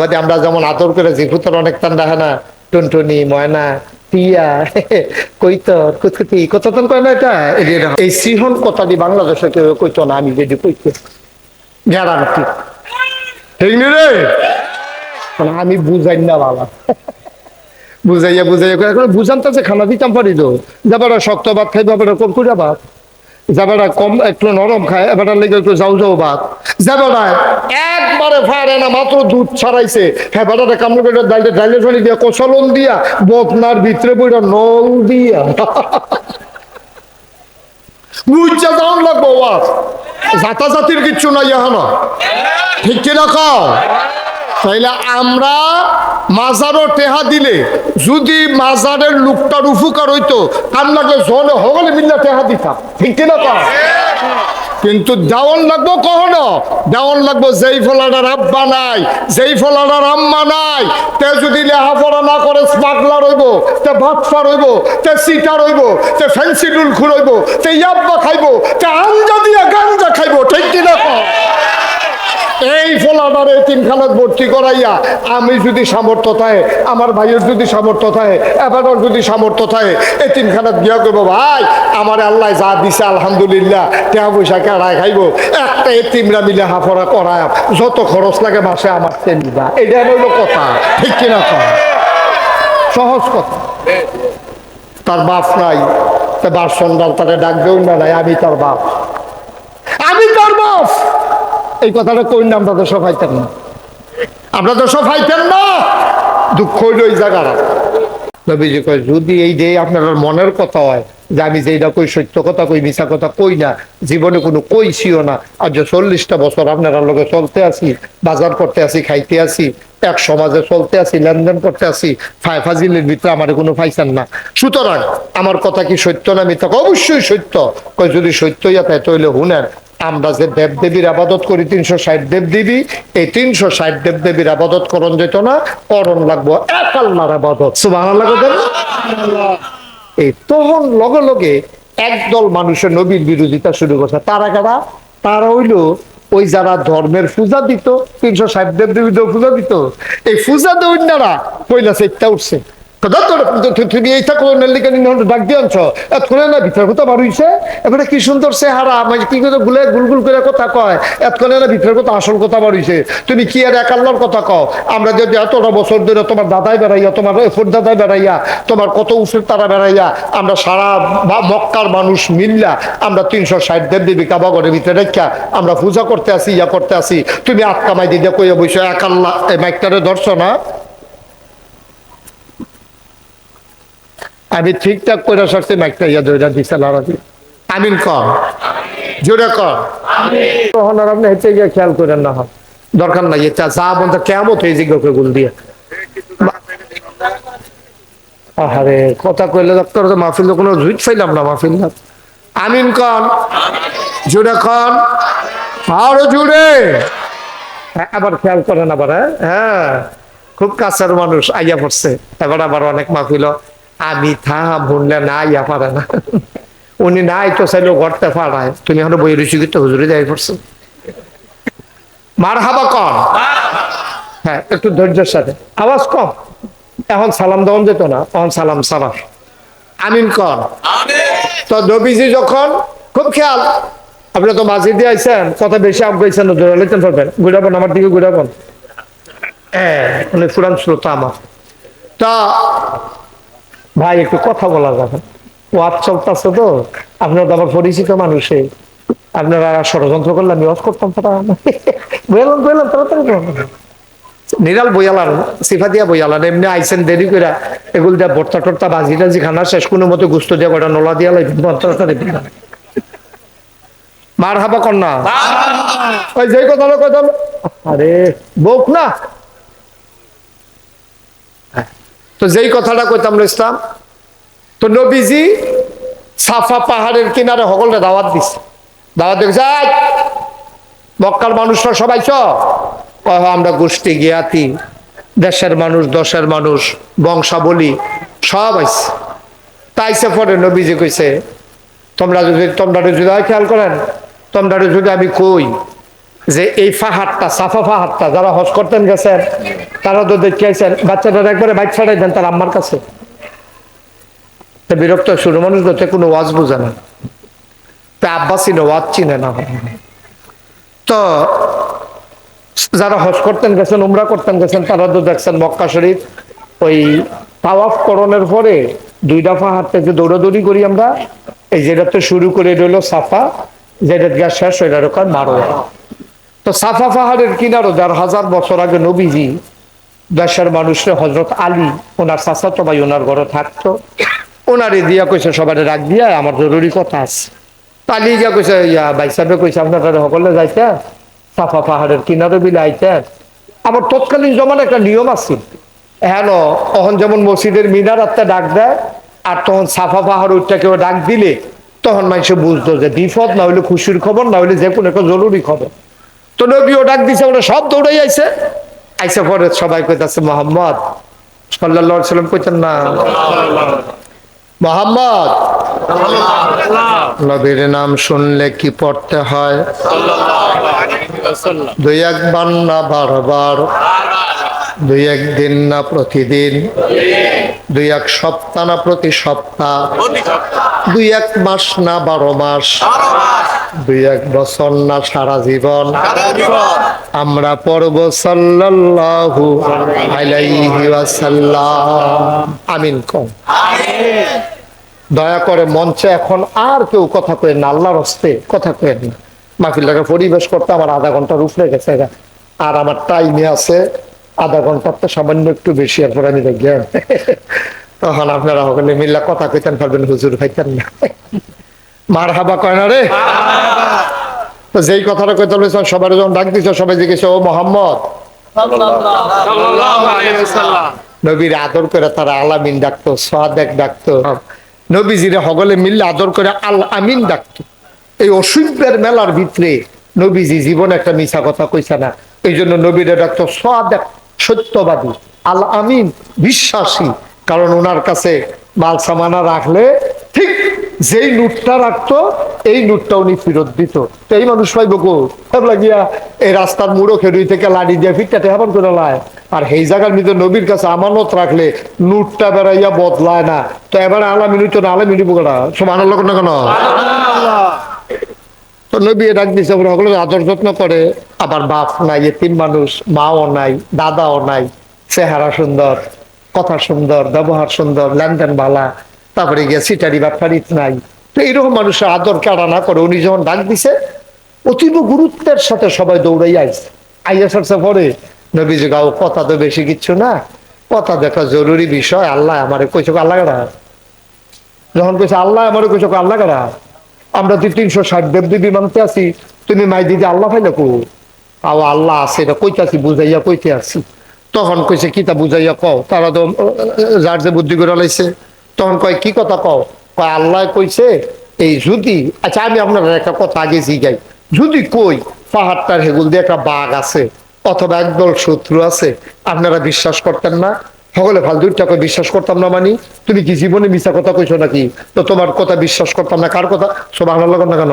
বাদে আমরা যেমন আদর করেছি ভূতর অনেক টান দেখে না টুনটুনি, ময়না, টিয়া কৈতর কুতকুতি কতক্ষণ কয় না এটা? এই সিহন কথাটি বাংলাদেশে কেউ কইতো না, আমি যদি কইতে। গ্যারান্টি ঠিক নি রে! আমি বুঝাই না বাবা। বুঝাইয়া বুঝাইয়া বুঝান তো যে খানা দিতাম পারি তো। যাবারা শক্ত ভাত খাই বাবারা কম করে ভাত। যাবারা কম একটু নরম খায় এবারটা লেগে একটু যাও যাও ভাত। যাবারা একবারে ফারে না, মাত্র দুধ ছাড়াইছে। হ্যাঁ বেটাটা কামড় করে ডাইলে ডাইলে ফেলে দিয়া, কচলন দিয়া বকনার ভিতরে বইটা নল দিয়া। বুঝছে দাম লাগবো ওয়াজ জাতা জাতির কিচ্ছু নাই এখনও। ঠিক কিনা খাও তাইলে আমরা মাজারও টেহা দিলে, যদি মাজারের লোকটার উপকার হইতো লাগলে জলে হগলে মিল্লা টেহা দিতাম। ঠিক কিনা তা? কিন্তু দেওয়ান লাগবো কখনো? দেওয়ান লাগবো যেই ফলাটার আব্বা নাই, যেই ফলাটার আম্মা নাই, তে যদি লেহাপড়া না করে স্মাগলার হইব, তে ভাতফা রইব তে সিটা রইব তে ফ্যান্সি ডুল খুলইব তে ইয়াব্বা খাইব, তে আঞ্জা দিয়া গাঞ্জা খাইব, ঠিক কিনা কও? এই ফলাটারে তিনখানাত ভর্তি করাইয়া আমি যদি সামর্থ্য থাকে, আমার ভাইয়ের যদি সামর্থ্য থাকে এবারও যদি সামর্থ্য থাকে, এই তিনখানাত গিয়া করব ভাই, আমার আল্লাহ যা দিছে, আলহামদুলিল্লাহ টাকা পয়সা কেড়ায় খাইব, একটা এই তিনরা মিলে হাফড়া করায়, যত খরচ লাগে মাসে আমার চেনিবা এটা হইল কথা। ঠিক কিনা কথা? সহজ কথা। তার বাপ নাই বাপ সন্ধ্যাল তারে ডাকবেও না নাই, আমি তার বাপ। আমি তার বাপ! এই কথাটা কই না, আমরা তো সফাইতেন না। আমরা তো সফাইতেন না। দুঃখ হইল এই জায়গাটা যদি এই যে আপনার মনের কথা হয়, যে আমি যেটা কই, সত্য কথা কই, মিছা কথা কই না, জীবনে কোনো কইছিও না, আজ যে চল্লিশটা বছর আপনারা লোকে চলতে আসি বাজার করতে আসি খাইতে আসি এক সমাজে চলতে আসি লেনদেন করতে আসি ফাই ফাজিলের ভিতরে আমার কোনো পাইছেন না। সুতরাং আমার কথা কি সত্য না মিথ্যা? অবশ্যই সত্য। কয়, যদি সত্য ইয়া তাই তৈলে হুনেন। আমরা যে দেব দেবীর আবাদত করি, তিনশো ষাট দেব দেবী এই তিনশো ষাট দেব দেবীর আবাদত করণ যেত না, করণ লাগবো এক আল্লাহর আবাদত এই তখন লগে লগে একদল মানুষের নবীর বিরোধিতা শুরু করছে। তারা কারা? তারা হইল ওই যারা ধর্মের পূজা দিত, তিনশো ষাট দেব দেবীদের পূজা দিত। এই পূজা দৈন্যারা পয়লা সেটা উঠছে। তুমি না কথা এবারে কি সুন্দর মানে কি করে গুলে, গুলগুল করে কথা কয়। আসল কথা তুমি কি আর এক আল্লাহর কথা কও? আমরা যদি এতটা বছর ধরে তোমার দাদাই বেড়াইয়া, তোমার এফর দাদাই বেড়াইয়া, তোমার কত উসের তারা বেড়াইয়া, আমরা সারা মক্কার মানুষ মিল্লা, আমরা তিনশো ষাট দেব দেবী কাবাগরের ভিতরে রেখা, আমরা পূজা করতে আসি, ইয়া করতে আসি। তুমি আটকামাই দিদি কইয়া বসে, এক আল্লাহ, এই মাইকটারে ধরছো না? আমি ঠিকঠাক করে সরতে মাইকটা ইয়া ধরে দিছে লড়াতে আমিন কম জোরে কম তখন আর আপনি হেঁটে গিয়ে খেয়াল করেন না দরকার নাই এটা যা বলতে কেমন হয়ে জিজ্ঞাসা গুল দিয়ে। আরে কথা কইলে ডাক্তার তো মাহফিল তো কোনো জুইট ফাইলাম না মাহফিল না। আমিন কন জোরে কন আরও জুড়ে হ্যাঁ, আবার খেয়াল করেন আবার হ্যাঁ? হ্যাঁ খুব কাছের মানুষ আইয়া পড়ছে। এবার আবার অনেক মাহফিল আমি থা ভুনলে না আইয়া পারে না উনি নাই তো চাইলেও ঘরতে পারায় তুমি এখন বই রুচি করতে হুজুরে যাই পড়ছো। মার হাবা কম হ্যাঁ একটু ধৈর্যের সাথে। আওয়াজ কম। এখন সালাম দেওয়ান যেত না এখন সালাম সালাম। আমিন কর তো নবীজি যখন খুব খেয়াল। আপনি তো মাঝে দিয়ে আইছেন কথা বেশি আপ গাইছেন না জোরে লিখতে পারবেন ঘুরাবেন আমার দিকে ঘুরাবেন। হ্যাঁ মানে পুরান শ্রোতা আমার। তা ভাই একটু কথা বলা যাবে। ওয়াজ চলতেছে তো আপনার তো আবার পরিচিত মানুষে। আপনারা ষড়যন্ত্র করলে আমি ওয়াজ করতাম তারা বললাম বললাম তাড়াতাড়ি। নিরাল বইয়ালান সিফাতিয়া বইয়ালান এমনি আইসেন দেরি করে এগুলো দিয়া ভর্তা টর্তা বাজি টাজি খানা শেষ কোনো মতো গুস্ত দিয়া কটা নলা দিয়া লাগবে মার হাবা কন্যা। ওই যে কথাটা কথা আরে বোক না? তো যেই কথাটা কইতাম ইসলাম তো নবীজি সাফা পাহাড়ের কিনারে সকলকে দাওয়াত দিছে। দাওয়াত দেখছে মক্কার মানুষরা সবাই চ কয়, "হ্যাঁ, আমরা গোষ্ঠী জ্ঞাতি দেশের মানুষ দশের মানুষ বংশাবলী সব আইছে। তাইছে পরে নবীজি কইছে তোমরা যদি তোমরা যদি খেয়াল করেন তোমরা যদি আমি কই যে এই পাহাড়টা সাফা পাহাড়টা যারা হজ করতেন গেছেন তারা তো দেখিয়েছেন বাচ্চাটার একবারে বাইক ছাড়াই দেন তার আম্মার কাছে। বিরক্ত শুরু মানুষ তো কোনো ওয়াজ বোঝে না। তা আব্বা চিনে ওয়াজ চিনে না। তো যারা হজ করতেন গেছেন, উমরা করতেন গেছেন, তারা তো দেখছেন মক্কা শরীফ ওই তাওয়াফ করণের পরে দুইটা পাহাড় থেকে দৌড়াদৌড়ি করি আমরা, এই যেটা তো শুরু করে রইল সাফা, যেটা গ্যাস শেষ ওইটা রকম মারোয়া তো সাফা পাহাড়ের কিনারো, যার হাজার বছর আগে নবীজি দেশের মানুষরা হজরত আলী, ওনার চাচাতো ভাই, ওনার ঘরে থাকতো। ওনারে দিয়া কইছে, সবাই রাখ দিয়া, আমার জরুরি কথা আছে। তালি গিয়া কইছে, ইয়া ভাই সাহেবে কইছে, আপনার সকলে যাইতে সাফা পাহাড়ের কিনারে বিলে আইতেন আমার তৎকালীন জমানে একটা নিয়ম আছে হ্যাঁ তখন যেমন মসজিদের মিনার আত্মা ডাক দেয়, আর তখন সাফা পাহাড় উঠটা কেউ ডাক দিলে, তখন মানুষে বুঝতো যে বিপদ না হইলে খুশির খবর, না হইলে যে কোনো একটা জরুরি খবর। তো নবীও ডাক দিছে, ওরা সব দৌড়াই আইছে আইসা পরে সবাই কইতাছে, মোহাম্মদ সাল্লাহ সাল্লাম কইতেন না। মোহাম্মদ। নবীর নাম শুনলে কি পড়তে হয়? দুই একবার না বারবার? দুই একদিন না প্রতিদিন? দুই এক সপ্তাহ না প্রতি সপ্তাহ? দুই এক মাস না বারো মাস? দুই এক বছর না সারা জীবন। আমরা পড়ব সাল্লাল্লাহু আলাইহি ওয়াসাল্লাম। আমিন কম। দয়া করে মঞ্চে এখন আর কেউ কথা কয়েন না আল্লাহর হস্তে কথা কয়েন না। মাহফিলটাকে পরিবেশ করতে আমার আধা ঘণ্টার উপরে গেছে। আর আমার টাইমে আছে আধা ঘণ্টার তো সামান্য একটু বেশি এরপর আমি দেখি। তখন আপনারা সকলে মিল্লা কথা কইতেন পারবেন হুজুর ভাইতেন না। মার হাবা কয় না রে? তো যেই কথাটা কইতে বলেছ সবার যখন ডাক দিছ সবাই জিজ্ঞেস ও মোহাম্মদ? নবীর আদর করে তারা আলামিন ডাকতো সোহাদেক ডাকতো। নবীজিরে হগলে মিললে আদর করে আল আমিন ডাকতো। এই অসুখের মেলার ভিতরে নবীজি জীবন একটা মিছা কথা কইছে না। এই জন্য নবীরে ডাকতো সোহাদেক সত্যবাদী আল আমিন বিশ্বাসী। কারণ ওনার কাছে মাল সামানা রাখলে যেই নোটটা রাখতো, এই নোটটা উনি ফেরত দিত। তো এই মানুষ পাইব গো লাগিয়া এই রাস্তার মুড়ো খেরুই থেকে লাড়ি দিয়ে ফিরটাতে হাবান করে লায়। আর এই জায়গার মধ্যে নবীর কাছে আমানত রাখলে নোটটা বেড়াইয়া বদলায় না। তো এবার আলামি নিত না আলামি নিব কেনা সব আনার লোক না কেন? তো নবী ডাক দিছে, ওরা সকলে আদর যত্ন করে। আবার বাপ নাই তিন মানুষ, মাও নাই, দাদাও নাই। চেহারা সুন্দর, কথা সুন্দর, ব্যবহার সুন্দর, লেনদেন ভালা তারপরে গিয়ে সিটারি বা ফারিত নাই। তো এইরকম মানুষের আদর কাড়া না করে উনি যখন ডাক দিছে, অতীব গুরুত্বের সাথে সবাই দৌড়াই আইছে। আইয়া সারছে পরে নবীজি গাও কথা তো বেশি কিচ্ছু না, কথা দেখা জরুরি বিষয়, আল্লাহ আমার কইছে আল্লাহ কারা? যখন কইছে আল্লাহ আমারে কইছে আল্লাহ কারা? আমরা তুই তিনশো ষাট দেব দেবী মানতে আছি, তুমি মাই দিদি আল্লাহ পাইলে কো? আও আল্লাহ আছে, এটা কইতে আছি বুঝাইয়া কইতে আছি। তখন কইছে, কিতা বুঝাইয়া কও? তারা তো যার যে বুদ্ধি করে লাইছে। তখন কয়, কি কথা কও? কয়, আল্লাহ কইছে, এই যদি আচ্ছা আমি আপনার একটা কথা আগে জিগাই যদি কই, পাহাড়টার হেগুল দিয়ে একটা বাঘ আছে অথবা একদল শত্রু আছে, আপনারা বিশ্বাস করতেন না? সকলে ফাল দুইটা করে বিশ্বাস করতাম না মানি? তুমি কি জীবনে মিশা কথা কইছো নাকি? তো তোমার কথা বিশ্বাস করতাম না। কার কথা? সব আল্লাহ না কেন?